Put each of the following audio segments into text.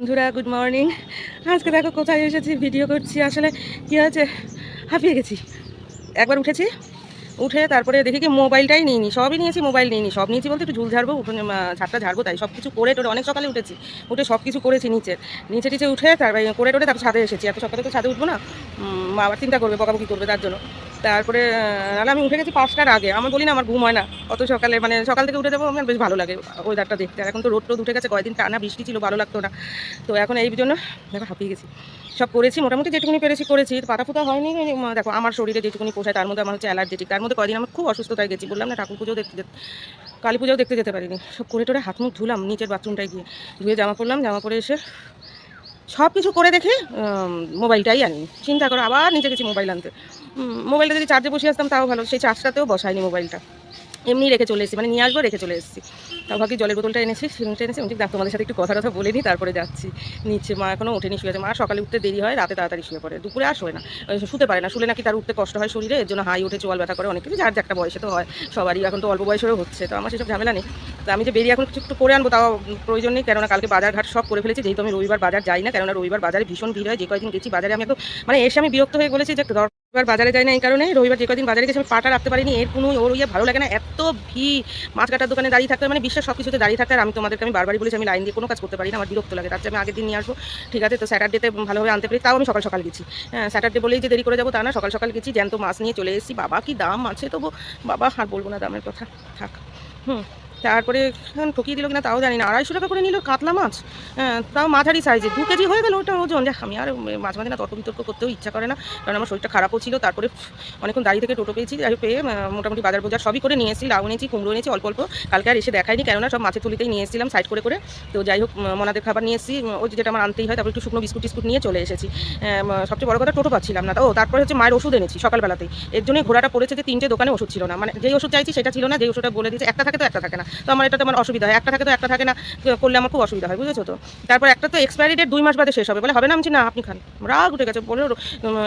বন্ধুরা good morning আজকে দেখো কোথায় এসেছি ভিডিও করছি। আসলে কি হয়েছে? হাঁপিয়ে গেছি। একবার উঠেছি? উঠে তারপরে দেখি কি মোবাইলটাই নিইনি সবই নিয়েছি মোবাইল নিইনি সব নিয়েছি বলতে একটু ঝুল ঝাড়বো আহ, ছাদটা ঝাড়বো তাই সব কিছু করে টোরে অনেক সকালে উঠেছি উঠে সব কিছু করেছি নিচের নিচে টিচে উঠে তারপরে করে টোরে তারপর ছাদে এসেছি এত সকালে তো ছাদে উঠবো না মা আবার চিন্তা করবে বকাবকি করবে তার জন্য তারপরে নাহলে আমি উঠে গেছি পাঁচটার আগে আমি বলি না আমার ঘুম হয় না অত সকালে মানে সকাল থেকে উঠে যাব আমার বেশ ভালো লাগে ওয়েদারটা দেখতে এখন তো রোদ টোদ উঠে গেছে কয়েকদিন টানা বৃষ্টি ছিল ভালো লাগতো না তো এখন এই জন্য দেখো হাঁপিয়ে গেছি। সব করেছি, মোটামুটি যেটুকুনি পেরেছি করেছি। পাতা ফুটা হয়নি দেখো, আমার শরীরে যেটুকুনি পোষায়, তার মধ্যে আমার হচ্ছে অ্যালার্জেটিক। তার মধ্যে কয়দিন আমার খুব অসুস্থতায় গেছি, বললাম না, ঠাকুর পুজো দেখতে যেতে, কালী পুজোও দেখতে যেতে পারিনি। সব করে টোরে হাত মুখ ধুলাম, নিচের বাথরুমটায় গিয়ে ধুয়ে জামা পরলাম, জামা পরে এসে সব কিছু করে দেখে মোবাইলটাই আনি। চিন্তা করো, আবার নিচে গেছি মোবাইল আনতে। মোবাইলটা যদি চার্জে বসিয়ে আসতাম, তাও ভালো, সেই চার্জটাতেও বসায়নি মোবাইলটা। এমনি রেখে চলে এসেছি মানে নিয়ে আসব, রেখে চলে এসেছি। তাও ভাবি জলের বোতলটা এনেছি সিলিংটা এনেছি, আমি দেখ, তোমাদের সাথে একটু কথা কথা বলে নিই, তারপরে যাচ্ছি। নিচে মা এখনও ওঠেনি, শুয়ে আছে। মা সকালে উঠতে দেরি হয়, রাতে তাড়াতাড়ি শুয়ে পড়ে। দুপুরে আর না শুতে পারে না, শুলে নাকি তার উঠতে কষ্ট হয় শরীরে, এর জন্য হাই উঠে চোয়াল ব্যথা করে অনেক কিছু, যার একটা বয়সে তো হয়, সবারই এখন তো অল্প বয়সেরও হচ্ছে, তো আমার সেসব ঝামেলা নেই। তো আমি যে বেরিয়ে এখন কিছু একটু করে আনব, তাও প্রয়োজন নেই, কেননা কালকে বাজার ঘাট সব করে ফেলেছি, যেহেতু আমি রবিবার বাজার যাই না, কেননা রবিবার বাজারে ভীষণ ভিড় হয়, যে কয়েকদিন গেছি বাজারে আমি একদম মানে এসে আমি বিরক্ত হয়ে বলেছি যে রবিবার বাজারে যাই না এই কারণে, রবিবার যে কদিন বাজারে গেছি, আমি পাটা রাখতে পারিনি, এর কোনো ওর ইয়ে ভালো লাগে না, এত ভিড়। মাছ কাটার দোকানে দাঁড়িয়ে থাকতে মানে বিশ্বের সব কিছুতে দাঁড়িয়ে থাকতে আর আমি তোমাদেরকে আমি বারবারই বলেছি, আমি লাইন দিয়ে কোনো কাজ করতে পারি না, আমার বিরক্ত লাগে, তার আমি আগের দিন নিয়ে আসব, ঠিক আছে? তো স্যাটারডেতে ভালোভাবে আনতে পারি তাও আমি সকাল সকাল গেছি। হ্যাঁ স্যাটারডে বলেই যে দেরি করে যাব তা না, সকাল সকাল গেছি, জ্যান্ত মাছ নিয়ে চলে এসেছি, বাবা কি দাম আছে তবু, বাবা আর বলব না দামের কথা, থাক, হুম। তারপরে ঠকিয়ে দিল কিনা তাও জানি না। আড়াইশো টাকা করে নিল কাতলা মাছ। হ্যাঁ তাও মাঝারি সাইজে দু কেজি হয়ে গেল ওটা ওজন। যে আমি আর মাঝে মাঝে না তর্ক বিতর্ক করতেও ইচ্ছা করে না। কারণ আমার শরীরটা খারাপও ছিল। তারপরে অনেকক্ষণ দাঁড়িয়ে থেকে টোটো পেয়েছি। যাই পেয়ে মোটামুটি বাজার বোজার সবই করে নিয়ে এসেছি। লাউ এনেছি, কুমড়ো এনেছি, অল্প অল্প। কালকে আর এসে দেখাইনি। কেননা সব মাছের তুলিতেই নিয়ে এসেছিলাম সাইড করে করে। তো যাই হোক মনাদের খাবার নিয়ে এসেছি। ওই যেটা আমার আনতেই হয়, তারপর একটু শুকনো বিস্কুট টিস্কুট নিয়ে চলে এসেছি। সবচেয়ে বড় কথা টোটো পাচ্ছিলাম না। ও, তারপরে হচ্ছে মায়ের ওষুধ এনেছি সকালবেলাতেই। এর জন্যই ঘোড়াটা পড়েছে যে তিনটে দোকানে ওষুধ ছিল না। মানে যেই ওষুধ চাইছি সেটা ছিল না। যেই ওষুধটা বলে দিয়েছে, একটা থাকে তো একটা থাকে না। তো আমার এটাতে আমার অসুবিধা হয়। একটা থাকে তো একটা থাকে না, করলে আমার খুব অসুবিধা হয়, বুঝেছ তো? তারপর একটা তো এক্সপায়ারি ডেট দুই মাস বাদে শেষ হবে। বলে হবে না আমি না, আপনি খান। রাগ উঠে গেছে। বলে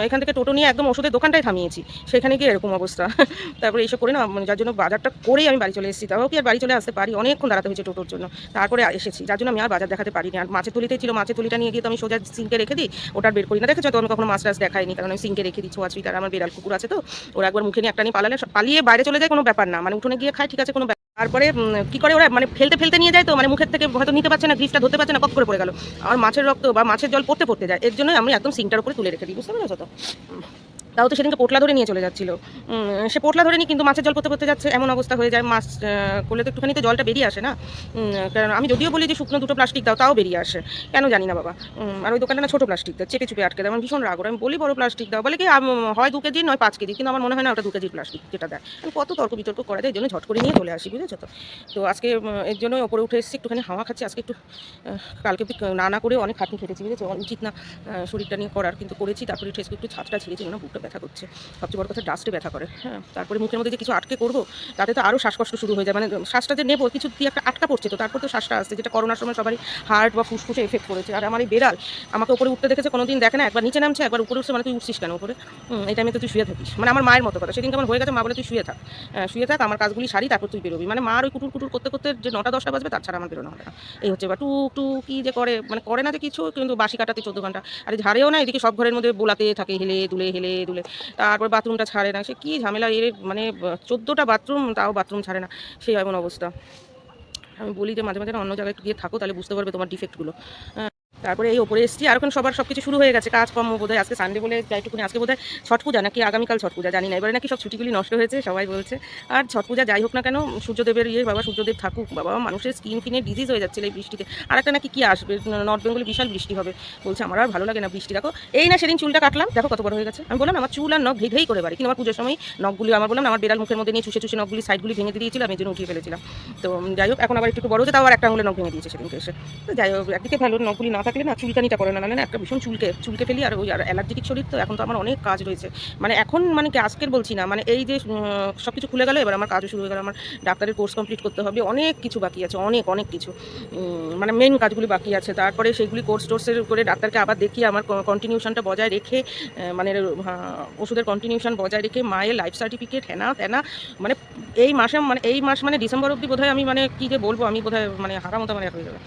এখান থেকে টোটো নিয়ে একদম ওষুধের দোকানটাই থামিয়েছি। সেখানে গিয়ে এরকম অবস্থা। তারপরে এইসব করে না মানে যার জন্য বাজারটা করেই আমি বাড়ি চলে এসেছি। তাও কি আর বাড়ি চলে আসতে পারি? অনেকক্ষণ দাঁড়াতে হয়েছে টোটোর জন্য। তারপরে এসেছি। যার জন্য আমি আর বাজার দেখাতে পারিনি আর মাছের তুলিতেই ছিল, মাছের তুলিটা নিয়ে গিয়ে তো আমি সোজা সিঙ্কে রেখে দিই, ওটা বের করি না। দেখেছ তো আমি কখনো মাছ টাছ দেখাইনি কারণ আমি সিঙ্কে রেখে দিই, ছোঁয়া ছুঁই, তার আমার বেড়াল কুকুর আছে তো। ওরা একবার মুখে নিয়ে একটা নিয়ে পালালে, পালিয়ে বাইরে চলে যায়, কোনো ব্যাপার না। মানে উঠোনে গিয়ে খায়, ঠিক আছে, কোনো তারপরে কি করে ওরা মানে ফেলতে ফেলতে নিয়ে যায় তো মানে মুখের থেকে হয়তো নিতে পারছে না গ্রিফটা ধরতে পারছে না কক করে পড়ে গেল। আর মাছের রক্ত বা মাছের জল পড়তে পড়তে যায়, এর জন্য আমি একদম সিংটার উপরে তুলে রেখে দিই, বুঝতে পেরেছ তো? তাও তো সেদিনকে পোটলা ধরে নিয়ে চলে যাচ্ছিল। সে পোটলা ধরে নি কিন্তু মাছের জল পড়তে পড়তে যাচ্ছে, এমন অবস্থা হয়ে যায়। মাছ করলে তো একটুখানি তো জলটা বেরিয়ে আসে না? কারণ আমি যদিও বলি যে শুকনো দুটো প্লাস্টিক দাও, তাও বেরিয়ে আসে। কেন জানি না বাবা। আর ওই দোকানটা না ছোটো প্লাস্টিক দেয় চেপে চুপে আটকে দেয় আমার ভীষণ রাগ আমি বলি বড় প্লাস্টিক দাও। বলে কি হয় দু কেজি নয় পাঁচ কেজি কিন্তু আমার মনে হয় না ওটা দু কেজির প্লাস্টিক যেটা দেয়। আমি কত তর্ক বিতর্ক করা যায়, এই জন্য ঝট করে নিয়ে চলে আসি, বুঝেছ তো? তো আজকে এর জন্য ওপরে উঠে এসেছি, একটুখানি হাওয়া খাচ্ছি। আজকে একটু কালকে না না করে অনেক খাটনি খেটেছি, বুঝেছ? উচিত না শরীরটা নিয়ে করার কিন্তু করেছি, তারপরে উঠে একটু ছাদটা ছিঁড়েছি না বুকটা ব্যথা করছে। সবচেয়ে বড় কথা ডাস্টে ব্যথা করে। হ্যাঁ তারপরে মুখের মধ্যে যে কিছু আটকে করব তাতে তো আরও শ্বাসকষ্ট শুরু হয়ে যায়। মানে শ্বাসটা যে নেব কিছু দিয়ে একটা আটকা পড়ছে তো তারপর তো শ্বাসটা আসছে যেটা করোনার সময় সবারই হার্ট বা ফুসফুসে এফেক্ট করেছে। আর আমার এই বেড়াল আমাকে উপরে উঠতে দেখেছে কোনোদিন দেখে না একবার নিচে নামছে একবার উপরে উঠছে মানে তুই উঠছিস কেন উপরে? এই টাইমে তো তুই শুয়ে থাকিস। মানে আমার মায়ের মতো কথা। সেদিন কেমন হয়ে গেছে মা বলে তুই শুয়ে থাক। হ্যাঁ, শুয়ে থাক আমার কাজগুলি সারি তারপর তুই বেরোবি। মানে মার ওই কুটুর কুটুর করতে করতে যে নটা দশটা বাজবে তার ছাড়া আমার বেরোনো হবে না। এই হচ্ছে বা টু টু কি যে করে মানে করে না যে কিছু কিন্তু বাসি কাটাতে চোদ্দ ঘণ্টা। আর ঝাড়েও না এদিকে সব ঘরের মধ্যে বোলাতে থাকে হেলে দুলে হেলে দুলে তারপর বাথরুমটা ছাড়ে না। সে কী ঝামেলা? এর মানে চোদ্দোটা বাথরুম, তাও বাথরুম ছাড়ে না। সেই এমন অবস্থা। আমি বলি যে, মাঝে মাঝে অন্য জায়গায় গিয়ে থাকো, তাহলে বুঝতে পারবে তোমার ডিফেক্টগুলো তারপরে এই ওপরে এসেছি, আর এখন সবার সব কিছু শুরু হয়ে গেছে কাজ কাজকর্ম বোধহয় আজকে সানডে বলে যাইটুকুনি আজকে বোধহয় ছট পূজা নাকি আগামীকাল ছট পূজা, জানি না। এবারে নাকি সব ছুটিগুলি নষ্ট হয়েছে, সবাই বলছে। আর ছট পূজা যাই হোক না কেন, সূর্যদেবের ইয়ে বাবা সূর্যদেব থাকুক, বাবা মানুষের স্কিন ফিনে ডিজিজ হয়ে যাচ্ছে এই বৃষ্টিতে। আর একটা নাকি কি আসবে নর্থ বেঙ্গলে বিশাল বৃষ্টি হবে। বলছে, আমার আর ভালো লাগে না বৃষ্টি। দেখো, এই না সেদিন চুলটা কাটলাম, দেখো কত বড় হয়ে গেছে। আমি বললাম, আমার চুল আর নখ ঘেঘেই করে বাড়ি। কিন্তু আমার পুজোর সময় নখগুলি, আমার বললাম, আমার বেড়াল মুখের মধ্যে নিয়ে চুষে চুষে নখগুলি সাইডগুলি ভেঙে দিয়েছিলাম এই জন্য উঠিয়ে ফেলেছিলাম। তো যাই হোক, এখন আবার একটু একটু বড় হচ্ছে তাও আর একটা আঙুলে নখ ভেঙে দিয়েছে সেদিনকে এসে। তো যাই হোক, একদিকে ভালো নখগুলি না থাকলে না চুলকানিটা করে না না একটা ভীষণ চুলকে চুলকে ফেলি আর ওই আর অ্যালার্জেটিক শরীর তো, এখন তো আমার অনেক কাজ রয়েছে। মানে এখন মানে কি আজকের বলছি না মানে এই যে সব কিছু খুলে গেল, এবার আমার কাজও শুরু হয়ে গেল, আমার ডাক্তারের কোর্স কমপ্লিট করতে হবে, অনেক কিছু বাকি আছে, অনেক অনেক কিছু। মানে মেন কাজগুলি বাকি আছে, তারপরে সেইগুলি কোর্স টোর্সের করে ডাক্তারকে আবার দেখিয়ে আমার কন্টিনিউশনটা বজায় রেখে মানে ওষুধের কন্টিনিউশন বজায় রেখে মায়ের লাইফ সার্টিফিকেট হ্যানা ত্যানা মানে এই মাসে মানে এই মাস মানে ডিসেম্বর অবধি বোধহয় আমি মানে কী যে বলব, আমি বোধহয় মানে হারা মতো মানে হয়ে যাবে।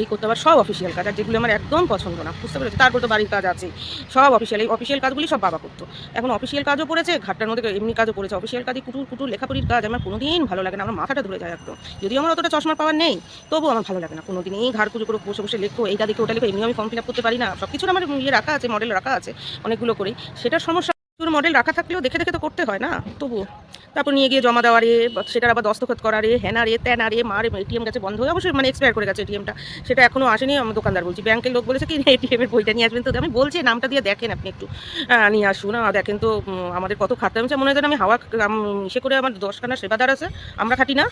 এই করতে আবার সব অফিসিয়াল কাজ, আর যেগুলো আমার একদম পছন্দ না, বুঝতে পেরেছি? তারপর তো বাড়ির কাজ আছে সব অফিসিয়াল এই অফিসিয়াল কাজগুলি সব বাবা করতো। এখন অফিসিয়াল কাজও পড়েছে ঘাটটার মধ্যে এমনি কাজও পড়েছে অফিসিয়াল কাজে কুটুর কুটুর লেখাপড়ির কাজ আমার কোনোদিন ভালো লাগে না, আমার মাথাটা ধরে যায় একদম। যদিও আমার অতটা চশমার পাওয়ার নেই, তবুও আমার ভালো লাগে না। কোনোদিন এই ঘাড় কুচু করে বসে বসে লেখো, এইটা দেখো ওটা লেখো এমনি আমি ফর্ম ফিল আপ করতে পারি না। সব কিছুর আমার ইয়ে রাখা আছে মডেল রাখা আছে, অনেকগুলো করেই সেটার সমস্যা মডেল রাখা থাকলেও দেখে দেখে তো করতে হয় না, তবুও। তারপর নিয়ে গিয়ে জমা দেওয়া রে, সেটার আবার দস্তখত করা রে হ্যানা রে ত্যানা রে মারে এটিএম গেছে, বন্ধ হয়ে অবশ্যই মানে এক্সপায়ার করে গেছে এটিএমটা সেটা এখনও আসেনি আমি দোকানদার বলছি, ব্যাংকের লোক বলেছে কি এটিএমের বইটা নিয়ে আসবেন তো? আমি বলছি, নামটা দিয়ে দেখেন আপনি একটু নিয়ে আসুন। দেখেন তো আমাদের কত খাটতে হয়েছে মনে হয় আমি হাওয়া সে করে আমার দশখানা সেবাদার আছে, আমরা খাটি না।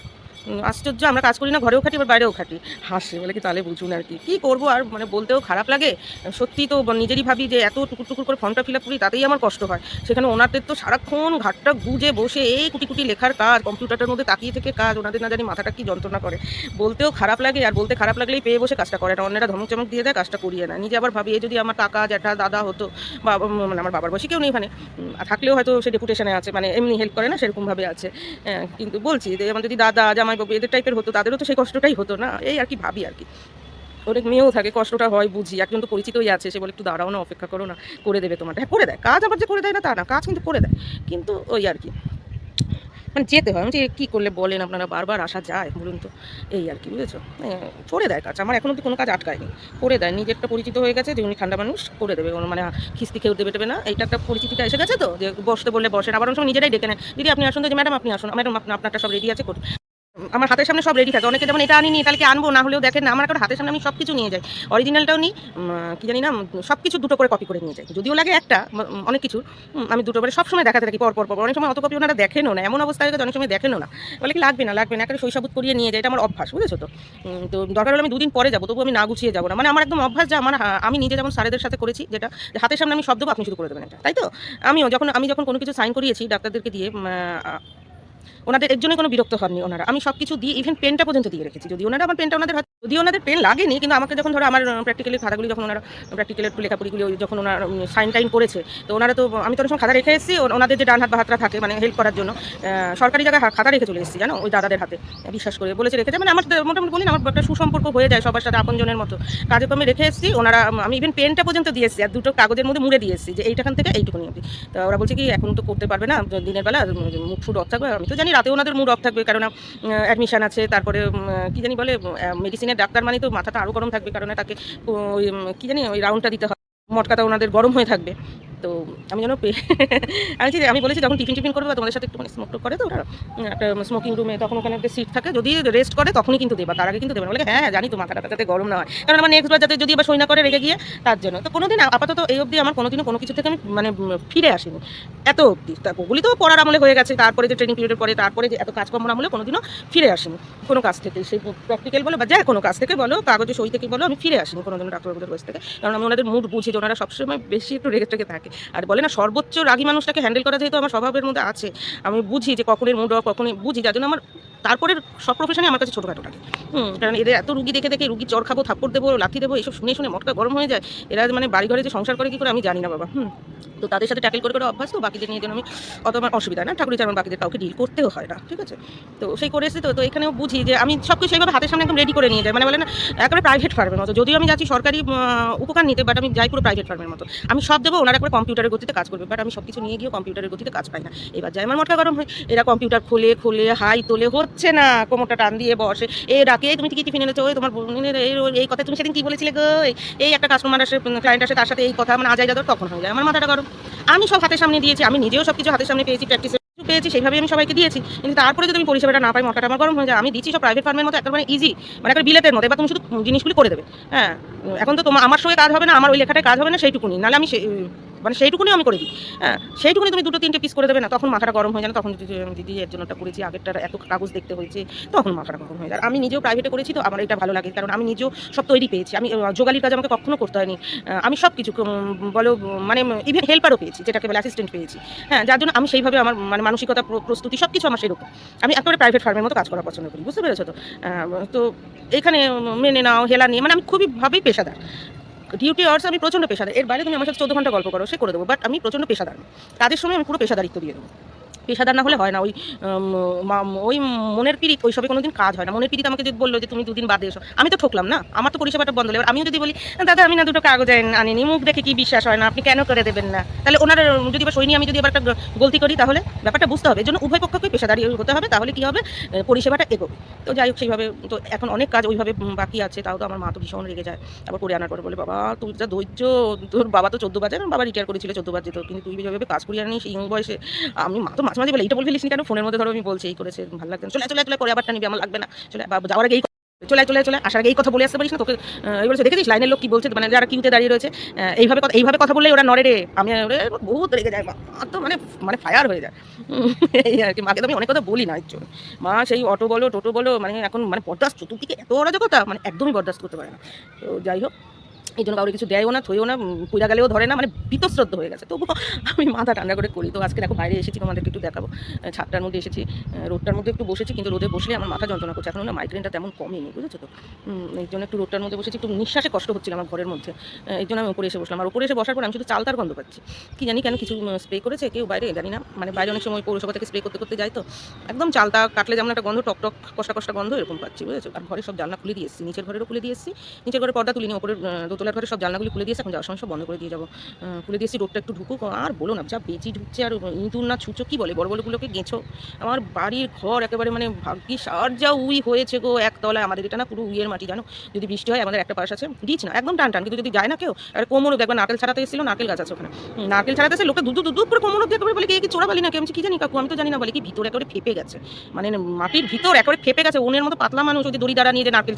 আশ্চর্য আমরা কাজ করি না ঘরেও খাটি আবার বাইরেও খাটি। হাসে বলে কি তাহলে বুঝুন আর কি। কী করব আর মানে বলতেও খারাপ লাগে? সত্যি তো নিজেরই ভাবি যে এত টুকুর টুকুর করে ফর্মটা ফিল আপ করি তাতেই আমার কষ্ট হয়। সেখানে ওনাদের তো সারাক্ষণ ঘাটটা গুজে বসে এই কুটি কুটি লেখার কাজ কম্পিউটারটার মধ্যে তাকিয়ে থেকে কাজ ওনাদের না জানি মাথাটা কি যন্ত্রণা করে। বলতেও খারাপ লাগে আর বলতে খারাপ লাগলেই পেয়ে বসে কাজটা করে না। অন্যরা ধমক চমক দিয়ে দেয় কাজটা করিয়ে না নিজে আবার ভাবি যদি আমার কাকা জ্যাঠা দাদা হতো বা মানে আমার বাবার বয়সী কেউ নেই এখানে থাকলেও হয়তো সে ডেপুটেশনে আছে মানে এমনি হেল্প করে না সেরকমভাবে আছে। হ্যাঁ, কিন্তু বলছি যে আমার যদি দাদা জামাই বাবু এদের টাইপের হতো তাদেরও তো সেই কষ্টটাই হতো না। এই আর কি ভাবি আর কি। অনেক মেয়েও থাকে কষ্টটা হয় বুঝি। একজন তো পরিচিতই আছে সে বলে একটু দাঁড়াও না অপেক্ষা করো না করে দেবে তোমারটা হ্যাঁ করে দেয়। কাজ আবার যে করে দেয় না তা না কাজ কিন্তু করে দেয়। কিন্তু ওই আর কি। মানে যেতে হয়। আমি যে কী করলে বলেন আপনারা বারবার আসা যায় বলুন তো। এই আর কি বুঝেছ? হ্যাঁ, করে দেয় কাজ। আমার এখনও অব্দি কোনো কাজ আটকায়নি। করে দেয়। নিজেরটা পরিচিত হয়ে গেছে যে উনি ঠান্ডা মানুষ করে দেবে। কোনো মানে খিস্তি খেয়ে দেবে দেবে না। এইটা একটা পরিচিতিটা এসে গেছে তো? যে বসতে বললে বসেন আবার অনেক সময় নিজেরাই ডেকে নেয়। দিদি আপনি আসুন তো যে ম্যাডাম আপনি আসুন। ম্যাডাম আপনারটা সব রেডি আছে আমার হাতের সামনে সব রেডি থাকে। অনেকে যেমন এটা আনিনি তাহলে কি আনব, না হলেও দেখেন না, আমার হাতের সামনে আমি সব কিছু নিয়ে যাই। অরিজিনালটাও নিই কি জানি না সব কিছু দুটো করে কপি করে নিয়ে যাই। যদিও লাগে একটা অনেক কিছু আমি দুটো করে সবসময় দেখাতে থাকি পর পর পর। অনেক সময় অত কপি ওনারা দেখেনও না, এমন অবস্থা হয়ে গেছে, অনেক সময় দেখেনও না। বলে কি লাগবে না লাগবে না, একটা শৈশবুত করিয়ে নিয়ে যায় এটা আমার অভ্যাস, বুঝেছ তো? তো দরকার হলে আমি দুদিন পরে যাব তবু আমি না গুছিয়ে যাব না। মানে আমার একদম অভ্যাস যে, আমার আমি নিজে যেমন স্যারেদের সাথে করেছি, যেটা হাতের সামনে আমি শব্দ আপনি শুরু করে দেবেন এটা, তাই তো? আমিও যখন, আমি যখন কোনো কিছু সাইন করিয়েছি, ডাক্তারদেরকে দিয়ে ওনাদের, এর জন্য কোনো বিরক্ত হননি ওনারা। আমি সব কিছু দিয়ে ইভেন পেনটা পর্যন্ত দিয়ে রেখেছি। যদি ওনারা আমার পেনটা ওনাদের যদি ওনাদের পেন লাগেনি, কিন্তু আমাকে যখন ধরো আমার প্র্যাকটিক্যালি খাতাগুলি যখন ওনারা প্র্যাকটিক্যালের লেখাপড়িগুলি যখন ওনার সাইন টাইন করেছে, তো ওনারা তো, আমি তো সময় খাতা রেখে এসেছি ওনাদের যে ডান হাত বা হাতরা থাকে মানে হেল্প করার জন্য সরকারি জায়গায় খাতা রেখে চলে এসেছি, জানো? ওই দাদাদের হাতে, বিশ্বাস করে বলেছে রেখেছে মানে আমার মোটামুটি বলি আমার একটা সুসম্পর্ক হয়ে যায় সবার সাথে আপনজনের মতো। কাজে রেখে এসেছি, ওনারা আমি ইভেন পেনটা পর্যন্ত দিয়ে এসেছি, আর দুটো কাগজের মধ্যে মুড়ে দিয়ে এসেছি, যে এইটাখান থেকে এইটুকুনি অবধি। তো ওরা বলছে কি, এখন তো করতে পারবে না, দিনের বেলা মুখ অফ থাকবে, আমি তো জানি রাতে ওনাদের মুড অফ থাকবে কারণ অ্যাডমিশন আছে, তারপরে কী জানি বলে মেডিসিনের ডাক্তার মানে তো মাথাটা আরও গরম থাকবে কারণ তাকে ওই কি জানি ওই রাউন্ডটা দিতে হয়, মটকাটা ওনাদের গরম হয়ে থাকবে। তো আমি যেন আমি আমি বলেছি যখন টিফিন টিফিন করবে তোমাদের সাথে একটু মানে স্মোক করে, তো ওরা একটা স্মোকিং রুমে তখন ওখানে একটা সিট থাকে। যদি রেস্ট করে, তখনই কিন্তু দেবা, তার আগে কিন্তু দেবে বলে হ্যাঁ জানি তো মাথাটা যাতে গরম না হয়। কারণ আমার নেক্সট বার যাতে যদি আবার সই না করে রেখে গিয়ে, তার জন্য। তো কোনোদিন আপাতত এই অবধি আমার কোনোদিনও কোনো কিছু থেকে আমি মানে ফিরে আসিনি। এত অবধি। ওগুলি তো পড়ার আমলে হয়ে গেছে। তারপরে যে ট্রেনিং পিরিয়ডের পরে, তারপরে যে এত কাজকর্ম আমলে কোনোদিনও ফিরে আসিনি। কোনো কাজ থেকে, সেই প্র্যাকটিক্যাল বলো বা যা কোনো কাজ থেকে বলো, কাগজে সই থেকে বলো, আমি ফিরে আসিনি কোনোদিনও ডাক্তারবাবুদের কাছ থেকে। কারণ আমি ওনাদের মুড বুঝি যে ওনারা সবসময় বেশি একটু রেগে টেগে থাকে। আর বলে না, সর্বোচ্চ রাগী মানুষটাকে হ্যান্ডেল করা যেহেতু আমার স্বভাবের মধ্যে আছে, আমি বুঝি যে কখনের মুড কখনই বুঝি, যার জন্য আমার তারপরে সব প্রফেশনে আমার কাছে ছোটোখাটো লাগে। হুম, কারণ এদের এত রুগী দেখে দেখে রুগী চর খাব, থাপ্পড় দেবো, লাথি দেবো, এসব শুনে শুনে মটকা গরম হয়ে যায়, এরা মানে বাড়িঘরে যে সংসার করে কী করে আমি জানি না বাবা, হুম। তো তাদের সাথে ট্যাকেল করে করে অভ্যাস তো বাকিদের নিয়ে যেন আমি অত আমার অসুবিধা না। ঠাকুর যেমন বাকিদের কাউকে ডিল করতেও হয় না, ঠিক আছে? তো সেই করে এসেছি তো তো এখানেও বুঝি যে আমি সব কিছু সেইভাবে হাতের সামনে একদম রেডি করে নিয়ে যাই। মানে বলে না, একেবারে প্রাইভেট ফার্মের মতো। যদিও আমি যাচ্ছি সরকারি উপকার নিতে বাট আমি যাই পুরো প্রাইভেট ফার্মের মতো। আমি সব দেবো, ওনারা একবার কম্পিউটারের গতিতে কাজ করবে বাট আমি সব কিছু নিয়ে গিয়ে কম্পিউটারের গতিতে কাজ পাই না। এবার যাই, আমার মটকা গরম হয়। এরা কম্পিউটার খোলে খোলে, হাই তোলে, হচ্ছে না। কোমরটা টান দিয়ে বসে। এ ডাকে, তুমি কি টিফিন এনেছো, ওই তোমার বোনের এই কথা, তুমি সেদিন কি বলেছিলে গো? এই- এই একটা কাস্টমার আসে ক্লায়েন্ট আসে, তার সাথে এই কথা মানে আজাই যাদর তখন হয়ে যায়। আমার মাথাটা গরম। আমি সব হাতের সামনে দিয়েছি, আমি নিজেও সব কিছু হাতের সামনে পেয়েছি প্র্যাকটিস পেয়েছি সেইভাবে আমি সবাইকে দিয়েছি। কিন্তু তারপরে যদি আমি পরিষেবাটা না পাই মটকাটা আমার গরম হয়ে যায়। আমি দিচ্ছি সব প্রাইভেট ফার্মের মতো একটা মানে ইজি মানে একটা বিলেতের মতো। এবার তুমি শুধু জিনিসগুলি করে দেবে। হ্যাঁ এখন তো তোমার আমার সঙ্গে কাজ হবে না, আমার ওই লেখাটায় কাজ হবে না, সেইটুকুনি। নাহলে আমি মানে সেইটুকুনি আমি করে দিই। হ্যাঁ সেইটুকুনি তুমি দুটো তিনটে পিস করে দেবে না, তখন মাথাটা গরম হয়ে যায় না, তখন দিদি এর জন্য ওটা করেছি, আগেরটার এত কাগজ দেখতে হয়েছে, তখন মাথাটা গরম হয়ে যায়। আমি নিজেও প্রাইভেটে করেছি তো, আমার এটা ভালো লাগে, কারণ আমি নিজেও সব তৈরি পেয়েছি। আমি যোগালির কাজ আমাকে কখনো করতে হয়নি। আমি সব কিছু বলো মানে ইভেন হেল্পারও পেয়েছি, যেটাকে বলে অ্যাসিস্ট্যান্ট পেয়েছি। হ্যাঁ যার জন্য আমি সেইভাবে আমার মানে মানসিকতা প্র- প্রস্তুতি সব কিছু আমার সেরকম। আমি একেবারে প্রাইভেট ফার্মের মতো কাজ করা পছন্দ করি, বুঝতে পেরেছ তো? তো এখানে মেনে নাও, হেলা নিয়ে মানে আমি খুবই ভাবেই পেশাদার। ডিউটি আওয়ার্স আমি প্রচণ্ড পেশাদার। এর বাইরে তুমি আমার সাথে চোদ্দ ঘণ্টা গল্প করো, সে করে দেবো বাট আমি প্রচণ্ড পেশাদার। কাজের সময় আমি পুরো পেশাদারিত্ব দিয়ে দেবো। পেশাদার না হলে হয় না। ওই ওই মনের পিড়িত, ওইসবে কোনোদিন কাজ হয় না। মনের পিড়িত আমাকে যদি বলল যে তুমি দুদিন বাদে এসো, আমি তো ঠকলাম না। আমার তো পরিষেবাটা বন্ধ এবার আমিও যদি বলি, দাদা, আমি না দুটো কাগজ আনি- আনিনি, মুখ দেখে কি বিশ্বাস হয় না, আপনি কেন করে দেবেন না? তাহলে ওনার, যদি বা সৈনী আমি যদি এবার একটা গলতি করি, তাহলে ব্যাপারটা বুঝতে হবে। জন্য উভয় পক্ষকে পেশাদারি হতে হবে, তাহলে কি হবে? পরিষেবাটা এগোবে। তো যাই হোক, সেইভাবে, তো এখন অনেক কাজ ওইভাবে বাকি আছে। তাও তো আমার মা তো ভীষণ রেগে যায়। তারপর করে আনার পরে বলে, বাবা তুই যা ধৈর্য, তোর বাবা তো চোদ্দ বাজে, বাবা রিটায়ার করেছিল চোদ্দ বাজে তো, কিন্তু তুই যেভাবে কাজ করিয়ে আনিস ইং বয়সে, আমি, মা তো মাঝে মাঝে বলে এইটা বলে ফেলিস কেন? ফোনের মধ্যে ধরো আমি বলছি, এই করেছে, ভালো লাগছে না। চলে চলে চলে করে আবারটা নিবি, আমার লাগবে না। চলে যাওয়ার আগে এই চলে চলে চলে, আসার আগে এই কথা বলে আসতে পারিস না? তোকে এই বলেছে দেখেছিস লাইনের লোক কি বলছে? মানে যারা কিউতে দাঁড়িয়ে রয়েছে এইভাবে কথা- এইভাবে কথা বললেই ওরা নড়ে রে। আমি ওরে বহুত রেগে যায়, মা। তো মানে মানে ফায়ার হয়ে যায়। এই আর কি, মাকে তো আমি অনেক কথা বলি না এর জন্য মা সেই অটো বলো, টোটো বলো মানে এখন মানে বরদাস্ত। চতুর্দিকে এত অরাজকতা মানে একদমই বরদাস্ত করতে পারে না। তো যাই হোক এই জন্য কাউকে কিছু দেয়ও না থইও না পুজা গেলেও ধরে না মানে বীতশ্রদ্ধ হয়ে গেছে। তবুও আমি মাথা ঠান্ডা করে করি। তো আজকে দেখো বাইরে এসেছি তোমাদেরকে একটু দেখাবো। ছাদটার মধ্যে এসেছি আহ, রোদটার মধ্যে একটু বসেছি কিন্তু রোদে বসলে আমার মাথা যন্ত্রণা করছে। এখন না মাইগ্রেনটা তেমন কমেনি বুঝেছ তো? এই জন্য একটু রোদটার মধ্যে বসেছি একটু নিঃশ্বাসে কষ্ট হচ্ছিল আমার ঘরের মধ্যে। এই জন্য আমি উপরে এসে বসলাম। আর উপরে এসে বসার পর আমি শুধু চালতার গন্ধ পাচ্ছি। কি জানি কেন কিছু স্প্রে করেছে কেউ বাইরে জানি না। মানে বাইরে অনেক সময় পৌরসভা থেকে স্প্রে করতে করতে যায় তো। একদম চালতা কাটলে যেমন একটা গন্ধ টক টক কষা কষা গন্ধ এরকম পাচ্ছি বুঝেছ? আর ঘরে সব জানলা খুলে দিয়ে এসেছি নিচের ঘরেরও খুলে দিয়ে এসেছি। নিচের ঘরে পর্দা তুলিনি ওপরের আহ, দোতলার ঘরে সব জানলাগুলি খুলে দিয়েছি, এখন যাওয়ার সময় সব বন্ধ করে দিয়ে যাব। খুলে দিয়েছি রোডটা একটু ঢুকুক, আর বলো না, যা বেজি ঢুকছে আর ইঁদুর না ছুঁচো, কি বলে? বড় বড়গুলোকে গেছো। আমার বাড়ির ঘর একেবারে মানে ভাগ্যিস, আর যা উই হয়েছে গো একতলায়। আমাদের এটা না পুরো উইয়ের মাটি, জানো? যদি বৃষ্টি হয়, আমাদের একটা পাশ আছে। ডিচ না, একদম টান টান, কিন্তু যদি যায় না কেউ, আর কোমরও দেখবে নারকেল ছাড়াতে এসেছিল, নারকেল গাছ আছে ওখানে। নারকেল ছাড়াতে এসে লোকে দুধ দুধ করে কোমর দিয়ে বলে, কি চোরা বালি নাকি? আমি কি জানি কাকু, আমি তো জানি না, বলে, কি ভিতরে একেবারে ফেপে গেছে? মানে মাটির ভিতর একেবারে ফেপে গেছে উনের মতো পাতলা মানুষ ওই যে দড়ি দ্বারা নিয়ে যে নারকেল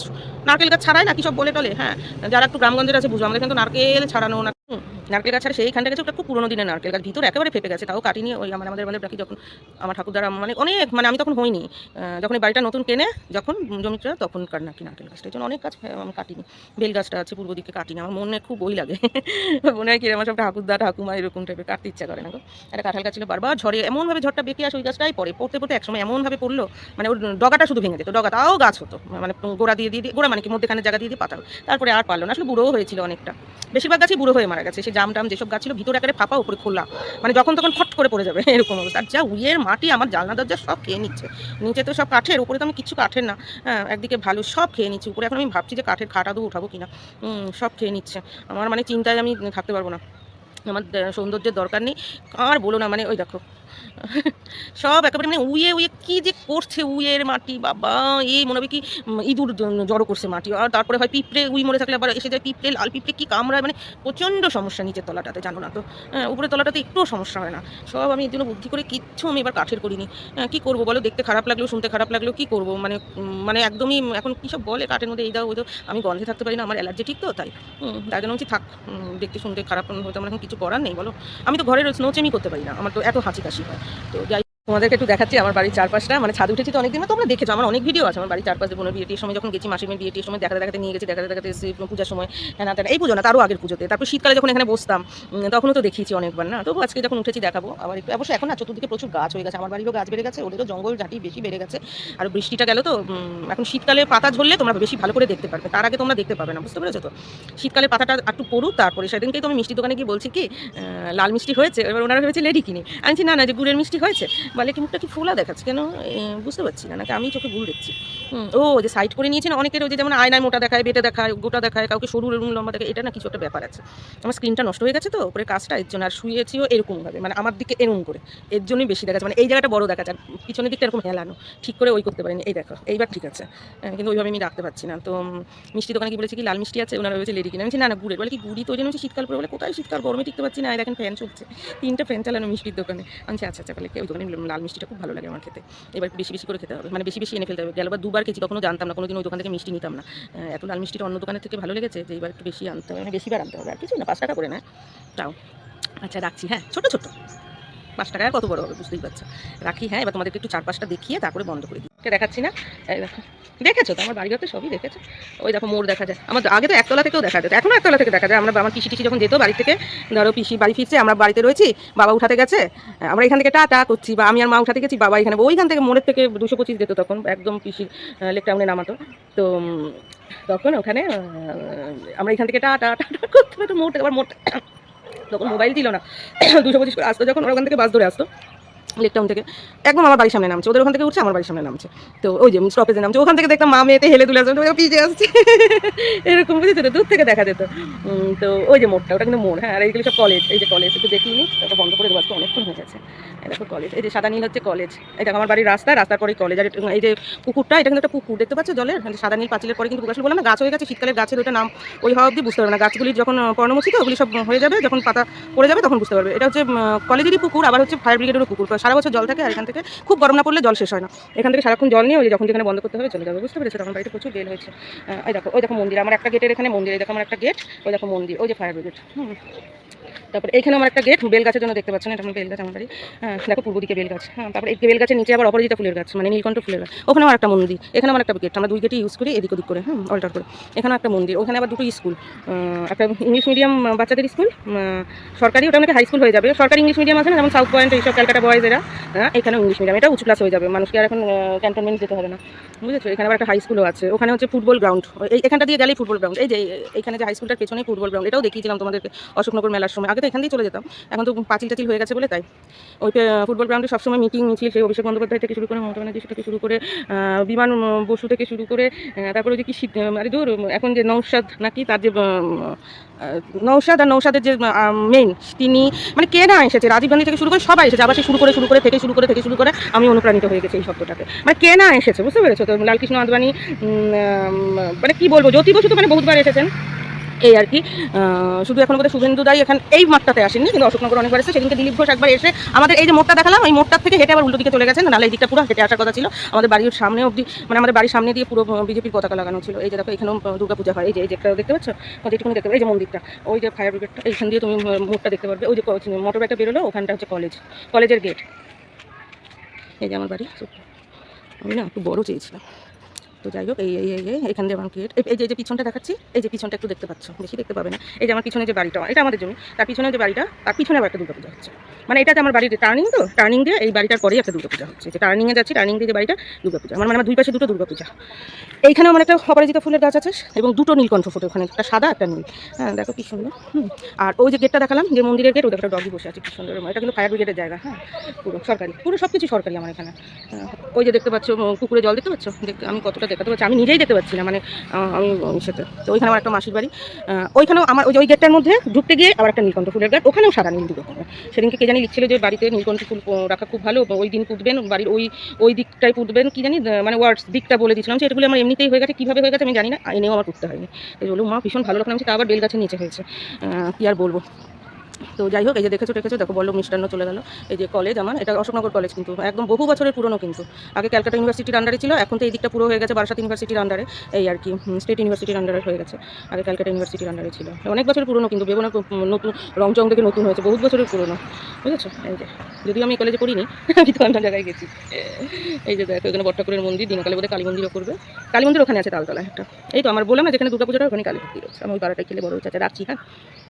নারকেল গাছ ছাড়ায় না কি সব বলে টলে? হ্যাঁ যারা একটু গ্রামগঞ্জের আছে বুঝব আমাদের কিন্তু নারকেল ছাড়ানো না। নারকেল গাছ ছাড়া সেইখানটা গেছে ওটা খুব পুরোনো দিনের নারকেল গাছ। ভিতর একেবারে ফেপে গেছে তাও কাটিনি ওই আমার আমাদের আমাদের বাকি যখন আমার ঠাকুর দ্বারা মানে অনেক মানে আমি তখন হইনি। যখন এই বাড়িটা নতুন কেনে যখন জমিটা তখন কার নাকি নারকেল গাছটা। এই জন্য অনেক গাছ হ্যাঁ, আমি কাটিনি। বেল গাছটা আছে পূর্ব দিকে কাটিনি আমার মনে খুব বই লাগে। মনে হয় কি আমার সব ঠাকুরদা ঠাকুমা এরকম টাইপের কাটতে ইচ্ছা করে না গো। একটা কাঁঠাল গাছ ছিল বারবার ঝড়ে এমনভাবে ঝড়টা বেঁকে আসে ওই গাছটাই পড়ে। পড়তে পড়তে একসময় এমনভাবে পড়ল মানে ওর ডগাটা শুধু ভেঙে যেত ডগা তাও গাছ হতো। মানে গোড়া দিয়ে দিয়ে দিয়ে- গোড়া মানে কি মধ্যেখানে জায়গা দিয়ে দিয়ে পাতা তারপরে আর পারল না আসলে বুড়োও হয়েছিল অনেকটা। বেশিরভাগ গাছই বুড়ো হয়ে মারা গেছে। সে জাম টাম যেসব গাছ ছিল, ভিতরে একেবারে ফাঁপা উপরে খোলা। মানে যখন তখন ফট করে পড়ে যাবে এরকম অবস্থা। আর যা উইয়ের মাটি, আমার জানলা দরজা সব খেয়ে নিচ্ছে। নিচে তো সব কাঠের, উপরে তো আমি কিছু কাঠের না। হ্যাঁ একদিকে ভালো সব খেয়ে নিচ্ছি। উপরে এখন আমি ভাবছি যে কাঠের খাটা দিয়ে উঠাবো কিনা। সব খেয়ে নিচ্ছে। আমার মানে চিন্তায় আমি থাকতে পারব না। আমার সৌন্দর্যের দরকার নেই। আর বলো না মানে ওই দেখো সব একেবারে মানে উয়ে উয়ে কী যে করছে উয়ের মাটি বাবা এই মনে হবে কি ইঁদুর জড়ো করছে মাটি। আর তারপরে হয় পিঁপড়ে উই মরে থাকলে আবার এসে যায় পিঁপড়ে লাল পিঁপড়ে কি কামড়ায় মানে প্রচণ্ড সমস্যা নিচের তলাটাতে জানো না তো? হ্যাঁ, উপরের তলাটাতে একটুও সমস্যা হয় না। সব আমি এর জন্য বুদ্ধি করে কিচ্ছু আমি এবার কাঠের করিনি। হ্যাঁ, কি করব বলো? দেখতে খারাপ লাগল শুনতে খারাপ লাগল কি করব? মানে মানে একদমই এখন কী সব বলে কাঠের মধ্যে? এই দাও ওই দাও। আমি গন্ধে থাকতে পারি না আমার অ্যালার্জি ঠিক তো তাই। তাই জন্য থাক দেখতে শুনতে খারাপ হয়তো আমার এখন কিছু করার নেই বলো? আমি তো ঘরের স্নোচেমি করতে পারি না আমার তো এত হাঁচি কাশি। হয় তো যাই তোমাদেরকে একটু দেখাচ্ছি আমার বাড়ির চারপাশটা। মানে ছাদ উঠেছি তো অনেকদিন তোমরা দেখেছ, আমার অনেক ভিডিও আছে আমার বাড়ির চারপাশে। বোনের বিয়েটির সময় যখন গেছি মাসিমের বিয়েটির সময়, দেখাতে দেখাতে নিয়ে গেছি, দেখাতে দেখাতে পূজার সময় হ্যাঁ না। এই পুজো না, তারও আগের পুজোতে। তারপর শীতকালে যখন এখানে বসতাম তখনও তো দেখিয়েছি অনেকবার, না? তবু আজকে যখন উঠেছি দেখাবো, আবার একটু অবশ্যই এখন না, চতুর্দিকে প্রচুর গাছ হয়ে গেছে, আমার বাড়িরও গাছ বেড়ে গেছে ওদেরও জঙ্গল ঝাঁটি বেশি বেড়ে গেছে, আর বৃষ্টিটা গেল তো এখন শীতকালে পাতা ঝরলে তোমরা বেশি ভালো করে দেখতে পারবে, তার আগে তোমরা দেখতে পাবে না, বুঝতে পেরেছ তো? শীতকালে পাতাটা একটু পড়ুক, তারপরে সেদিনকেই তো আমি মিষ্টি দোকানে গিয়ে বলছি কি লাল মিষ্টি হয়েছে, এবার ওনারা ভেবেছে লেডি কিনে। আনছি না না যে গুড়ের মিষ্টি হয়েছে বলে মুখটা কি ফোলা দেখাচ্ছে কেন? বুঝতে পারছি না নাকি আমি চোখে ভুল দেখছি? ও যে সাইড করে নিয়েছেন অনেকের ওই যে যেমন আয়নায় মোটা দেখায় বেটে দেখায় গোটা দেখায় কাউকে সরু এরকম লম্বা দেখায় এটা না কিছু একটা ব্যাপার আছে। আমার স্ক্রিনটা নষ্ট হয়ে গেছে তো ওপরে কাজটা এর জন্য আর শুয়েছিও এরকমভাবে মানে আমার দিকে এরকম করে এর জন্যই বেশি দেখাচ্ছে মানে এই জায়গাটা বড় দেখাচ্ছে আর পিছনের দিকটা এরকম হেলানো ঠিক করে ওই করতে পারিনি এই দেখো এইবার ঠিক আছে। কিন্তু ওইভাবে আমি রাখতে পারছি না তো মিষ্টি দোকানে কি বলেছি কি লাল মিষ্টি আছে? ওনারা ভেবেছে লেডি কিনে আমি বলছি, না না গুড়ের বলে কি গুড়ি তো ওই জন্য হচ্ছে শীতকাল পরে বলে কোথায় শীতকাল? গরমে টিকতে পারছি না দেখেন ফ্যান চলছে। তিনটা ফ্যান চালানো মিষ্টির দোকানে। আমি আচ্ছা আচ্ছা বলে কি ওই দোকানে লাল মিষ্টিটা খুব ভালো লাগে আমার খেতে। এবার একটু বেশি বেশি করে খেতে হবে। মানে বেশি বেশি এনে ফেলতে হবে। গেলবার দুবার খেয়েছি, কখনো জানতাম না কোনো দিন ওই দোকান থেকে মিষ্টি নিতাম না। এত লাল মিষ্টিটা অন্য দোকানের থেকে ভালো লেগেছে যে এবার একটু বেশি আনতে হবে মানে বেশিবার আনতে হবে, আর কিছু না, পাঁচ টাকা করে না তাও। আচ্ছা রাখছি হ্যাঁ ছোটো ছোটো। পাঁচ টাকা কত বড় হবে, বুঝতেই পারছ। রাখি হ্যাঁ এবার তোমাদেরকে একটু চার পাঁচটা দেখিয়ে তারপরে বন্ধ করে দিই। দেখাচ্ছি না? দেখেছ তো? আমার বাড়ি ঘরতে সবই দেখেছ। ওই দেখো, মোড় দেখা যায়। আমার আগে তো একতলা থেকেও দেখা যেত এখনও একতলা থেকে দেখা যায়। আমরা আমার পিসি টিসি যখন যেত বাড়ি থেকে, ধরো পিসি বাড়ি ফিরছে, আমরা বাড়িতে রয়েছি, বাবা উঠাতে গেছে, আমরা এখান থেকে টাটা করছি, বা আমি আর মা উঠাতে গেছি, বাবা এখানে, ওইখান থেকে মোড়ের থেকে দুশো পঁচিশ যেত তখন, একদম পিসির লেক টাউনে নামাতো। তো তখন ওখানে আমরা এখান থেকে টাটা টাটা করতে মোড় থেকে, আবার মোড় তখন মোবাইল ছিল না। দুশো পঁচিশ করে আসতো, যখন ওখান থেকে বাস ধরে আসতো। লেক টাউন থেকে। একদম আমার বাড়ির সামনে নামছে। ওদের ওখান থেকে উঠছে, আমার বাড়ির সামনে নামছে। তো ওই যে স্টপেজে নামছে। ওখান থেকে দেখতাম মা মেয়েতে হেলে তুলে আসছে পিজে আসছে। এরকম বুঝেছ তো? দূর থেকে দেখা যেত। তো ওই যে মোড়টা, ওটা কিন্তু মোড় হ্যাঁ আর এইগুলো সব কলেজ এই যে কলেজ একটু দেখিনি ওটা বন্ধ করে দেবো আজকে, অনেকক্ষণ হয়ে গেছে। দেখো কলেজ এই যে সাদা নীল হচ্ছে কলেজ এটা আমার বাড়ির রাস্তা রাস্তার পরে কলেজ আর এই যে পুকুরটা এটা কিন্তু একটা পুকুর দেখতে পাচ্ছ জলের? এই যে সাদা নীল পাঁচিলের পরে কিন্তু প্রকাশ বলে না গাছ হয়ে গেছে শীতকালের গাছের ওটা নাম ওই হওয়া অবধি বুঝতে পারবে না। গাছগুলি যখন আহ, পর্ণমোচী তো ওগুলি সব হয়ে যাবে যখন পাতা পড়ে যাবে তখন বুঝতে পারবে। এটা হচ্ছে কলেজেরই পুকুর আবার হচ্ছে ফায়ার ব্রিগেডেরও পুকুর। সারা বছর জল থাকে আর এখান থেকে খুব গরম না পড়লে জল শেষ হয় না। এখান থেকে সারাক্ষণ জল নিয়ে ওই যখন যেখানে বন্ধ করতে হবে চলে যাবে বুঝতে পেরেছ? তখন বাড়িতে প্রচুর বেল হয়েছে। এই দেখো ওই দেখো মন্দির। আমার একটা গেটের এখানে মন্দির এই দেখো আমার একটা গেট ওই দেখো মন্দির ওই যে ফায়ার ব্রিগেড হুম। তারপরে এখানে আমার একটা গেট বেল গাছের জন্য দেখতে পাচ্ছেন এটা আমার বেল গাছ আমার বাড়ি। হ্যাঁ দেখো পূর্ব দিকে বেল গাছ হ্যাঁ তারপরে এই বেল গাছের নিচে আবার অপরাজিতা ফুলের গাছ মানে নীলকণ্ঠ ফুলের গাছ। ওখানেও একটা মন্দির এখানে আমার একটা গেট, আমরা দুই গেটই ইউজ করি, এদিক ওদিক করে হ্যাঁ অল্টার করে। এখানেও একটা মন্দির, ওখানে আবার দুটো স্কুল একটা ইংলিশ মিডিয়াম বাচ্চাদের স্কুল সরকারি, ওটা অনেকে হাই স্কুল হয়ে যাবে। সরকারি ইংলিশ মিডিয়াম আছে না, যেমন সাউথ পয়েন্ট এইসব ক্যালকাটা বয়েজ এরা হ্যাঁ এখানে ইংলিশ মিডিয়াম এটা উঁচু ক্লাস হয়ে যাবে। মানুষকে আর এখন ক্যান্টনমেন্ট যেতে হবে না। বুঝেছ? এখানে আবার একটা হাই স্কুলও আছে। ওখানে হচ্ছে ফুটবল গ্রাউন্ড এখানটা দিয়ে গেলেই ফুটবল গ্রাউন্ড এই যে এখানে যে হাই স্কুলটার পেছনেই ফুটবল গ্রাউন্ড এটাও দেখিয়েছিলাম তোমাদেরকে অশোকনগর মেলার সময়। আগে তো এখান দিয়ে চলে যেতাম। এখন তো পাঁচিল টাচিল হয়ে গেছে বলে তাই। ওই ফুটবল গ্রাউন্ডে সবসময় মিটিং মিছিল, সেই অভিষেক বন্দ্যোপাধ্যায় থেকে শুরু করে মমতা ব্যানার্জি থেকে শুরু করে বিমান বসু থেকে শুরু করে তারপরে যে কি আরে দূর এখন যে নৌসাদ নাকি তার যে নৌসাদ আর নৌসাদের যে মেইন তিনি মানে কে না এসেছে? রাজীব গান্ধী থেকে শুরু করে সবাই এসেছে। আবার সে শুরু করে শুরু করে, থেকে শুরু করে, থেকে শুরু করে, আমি অনুপ্রাণিত হয়ে গেছি এই শব্দটাকে মানে কে না এসেছে, বুঝতে পেরেছ? লালকৃষ্ণ আদবানি মানে কি বলব জ্যোতি বসু তো মানে বহুতবার এসেছেন। এই আর কি শুধু এখন বোধহয় শুভেন্দু দাই এখানে এই মাঠটাতে আসেননি, কিন্তু অশোকনগর অনেকবার এসেছে, সেদিনকে দিলীপ ঘোষ একবার এসে আমাদের এই যে মোড়টা দেখালাম এই মোড়টার থেকে হেঁটে আবার উল্টো দিকে চলে গেছেন, নাহলে এই দিকটা পুরো হেঁটে আসার কথা ছিল। আমাদের বাড়ির সামনে অবধি মানে আমাদের বাড়ির সামনে দিয়ে পুরো বিজেপির পতাকা লাগানো ছিল। এই যে দেখো, এখানেও দুর্গা পূজা হয়। এই যে এই যে একটা দেখতে পাচ্ছ? যেটুকুনি দেখতে পাবে এই যে মন্দিরটা, ওই যে ফায়ার ব্রিগেডটা এইখান দিয়ে তুমি মোড়টা দেখতে পারবে। ওই যে মোটর ব্যাগটা বেরোলো, ওখানটা হচ্ছে কলেজ কলেজের গেট এই যে আমার বাড়ি আমি না একটু বড় চেয়েছিলাম। তো যাই হোক এই এখান দিয়ে আমার গেট এই যে পিছনটা দেখাচ্ছি এই যে পিছনটা একটু দেখতে পাচ্ছ বেশি দেখতে পাবে না। এই যে আমার পিছনে যে বাড়িটা এটা আমাদের জমি তার পিছনে যে বাড়িটা তার পিছনে আবার একটা দুর্গাপূজা হচ্ছে। মানে এটা যে আমার বাড়ির টার্নিং তো টার্নিং দিয়ে এই বাড়িটার পরেই একটা দুর্গাপূজা হচ্ছে। যে টার্নিংয়ে যাচ্ছি টার্নিং দিয়ে যে বাড়িটা দুর্গাপূজা। মানে আমার দুই পাশে দুটো দুর্গাপূজা। এইখানে আমার একটা অপরাজিতা ফুলের গাছ আছে এবং দুটো নীলকণ্ঠ ফুটে ওখানে একটা সাদা একটা নীল। হ্যাঁ দেখো কি সুন্দর। আর ওই যে গেটটা দেখালাম যে মন্দিরের গেট ওদের একটা ডগি বসে আছে কি সুন্দর। এটা কিন্তু ফায়ার ব্রিগেডের জায়গা হ্যাঁ। পুরো সরকারি পুরো সব কিছু সরকারি আমার এখানে। হ্যাঁ, ওই যে দেখতে পাচ্ছ পুকুরে জল দেখতে পাচ্ছ? আমি কতটা দেখাতে পারছি আমি নিজেই দেখতে পাচ্ছি না মানে আমি সেটা তো ওইখানে আমার একটা মাসির বাড়ি। ওইখানেও আমার ওই ওই গেটটার মধ্যে ঢুকতে গিয়ে আবার একটা নীলকণ্ঠ ফুলের গাছ ওখানেও সাদা নীল ফুল। সেদিনকে কে জানি লিখছিল যে বাড়িতে নীলকণ্ঠ ফুল রাখা খুব ভালো ওই দিন পুঁতবেন, বাড়ির ওই ওই দিকটাই পুঁতবেন, কি জানি মানে ওয়ার্ডস দিকটা বলে দিয়েছিলাম যে এগুলো আমার এমনিতেই হয়ে গেছে, কীভাবে হয়ে গেছে আমি জানি না, এনেও আমার পুঁততে হয়নি। তো বলুন মা, ভীষণ ভালো লাগলাম তা আবার বেল গাছের নিচে হয়েছে। কী আর বলব? তো যাই হোক, এই যে দেখেছ দেখেছ দেখো বল্লভ মিষ্টান্ন চলে গেল। এই যে কলেজ আমার, এটা অশোকনগর কলেজ কিন্তু, একদম বহু বছরের পুরনো কিন্তু। আগে ক্যালকাটা ইউনিভার্সিটির আন্ডারে ছিল, এখন তো এই দিকটা পুরো হয়ে গেছে বারাসাত ইউনিভার্সিটির আন্ডারে এই আর কি স্টেট ইউনিভার্সিটির আন্ডারে হয়ে গেছে। আগে ক্যালকাটা ইউনিভার্সিটির আন্ডারে ছিল। অনেক বছর পুরনো কিন্তু বেগুনা নতুন রং চং থেকে নতুন হয়েছে, বহুত বছরের পুরনো। বুঝেছ? এই যে, যদিও আমি কলেজে পড়িনি, আমি তো অন্য জায়গায় গেছি। এই যে দেখো, এখানে বট্টাকুরের মন্দির, দিনকালে বোধহয় কালী মন্দিরও করবে। কালী মন্দির ওখানে আছে তালতলা একটা। এই তো, আমার বললাম না যেখানে দুর্গা পুজোটা ওখানে কালী মন্দির আছে। আমি ওই বারোটায় খেলে বড় হচ্ছে রাখছি হ্যাঁ।